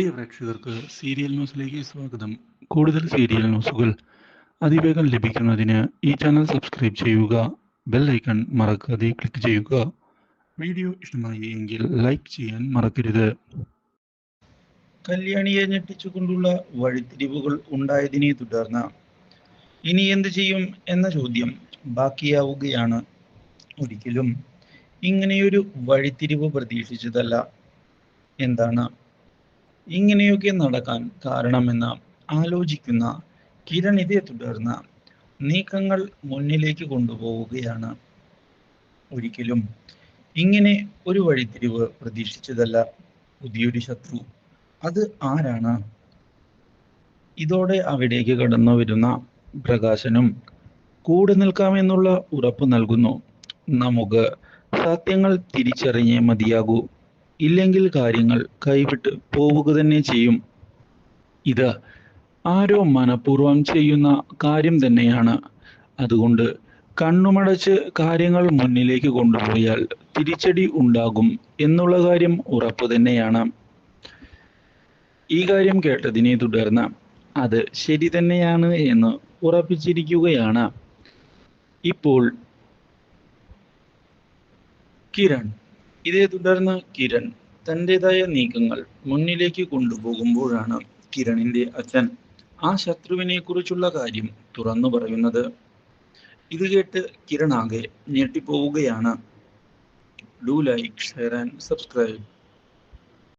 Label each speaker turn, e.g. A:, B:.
A: പ്രിയ പ്രേക്ഷകർക്ക് സീരിയൽ ന്യൂസിലേക്ക് സ്വാഗതം. കൂടുതൽ സീരിയൽ ന്യൂസുകൾ അതിവേഗം ലഭിക്കുന്നതിന് ഈ ചാനൽ സബ്സ്ക്രൈബ് ചെയ്യുക ബെൽ ഐക്കൺ മറക്കാതെ ക്ലിക്ക് ചെയ്യുക. വീഡിയോ ഇഷ്ടമായി എങ്കിൽ ലൈക്ക് ചെയ്യാൻ മറക്കരുത്.
B: കല്യാണിയെ ഞെട്ടിച്ചുകൊണ്ടുള്ള വഴിത്തിരിവുകൾ ഉണ്ടായതിനെ തുടർന്ന് ഇനി എന്ത് ചെയ്യും എന്ന ചോദ്യം ബാക്കിയാവുകയാണ്. ഒരിക്കലും ഇങ്ങനെയൊരു വഴിത്തിരിവ് പ്രതീക്ഷിച്ചതല്ല. എന്താണ്? ഇങ്ങനെയൊക്കെ നടക്കാൻ കാരണമെന്ന് ആലോചിക്കുന്ന കിരൺ ഇതേ തുടർന്ന് നീക്കങ്ങൾ മുന്നിലേക്ക് കൊണ്ടുപോവുകയാണ്. ഒരിക്കലും ഇങ്ങനെ ഒരു വഴിത്തിരിവ് പ്രതീക്ഷിച്ചതല്ല പുതിയൊരു ശത്രു. അത് ആരാണ്? ഇതോടെ അവിടേക്ക് കടന്നു വരുന്ന പ്രകാശനും കൂടെ നിൽക്കാമെന്നുള്ള ഉറപ്പ് നൽകുന്നു. നമുക്ക് സത്യങ്ങൾ തിരിച്ചറിഞ്ഞേ മതിയാകൂ. ഇല്ലെങ്കിൽ കാര്യങ്ങൾ കൈവിട്ട് പോവുക തന്നെ ചെയ്യും. ഇത് ആരോ മനഃപൂർവം ചെയ്യുന്ന കാര്യം തന്നെയാണ്. അതുകൊണ്ട് കണ്ണുമടച്ച് കാര്യങ്ങൾ മുന്നിലേക്ക് കൊണ്ടുപോയാൽ തിരിച്ചടി ഉണ്ടാകും എന്നുള്ള കാര്യം ഉറപ്പ് തന്നെയാണ്. ഈ കാര്യം കേട്ടതിനെ തുടർന്ന് അത് ശരി തന്നെയാണ് എന്ന് ഉറപ്പിച്ചിരിക്കുകയാണ്. ഇപ്പോൾ കിരൺ. ഇതേ തുടർന്ന് കിരൺ. തന്റെതായ നീക്കങ്ങൾ മുന്നിലേക്ക് കൊണ്ടുപോകുമ്പോഴാണ് കിരണിന്റെ അച്ഛൻ ആ ശത്രുവിനെ കുറിച്ചുള്ള കാര്യം തുറന്നു പറയുന്നത്. ഇത് കേട്ട് കിരൺ ആകെ ഞെട്ടിപ്പോവുകയാണ്. Do like share and subscribe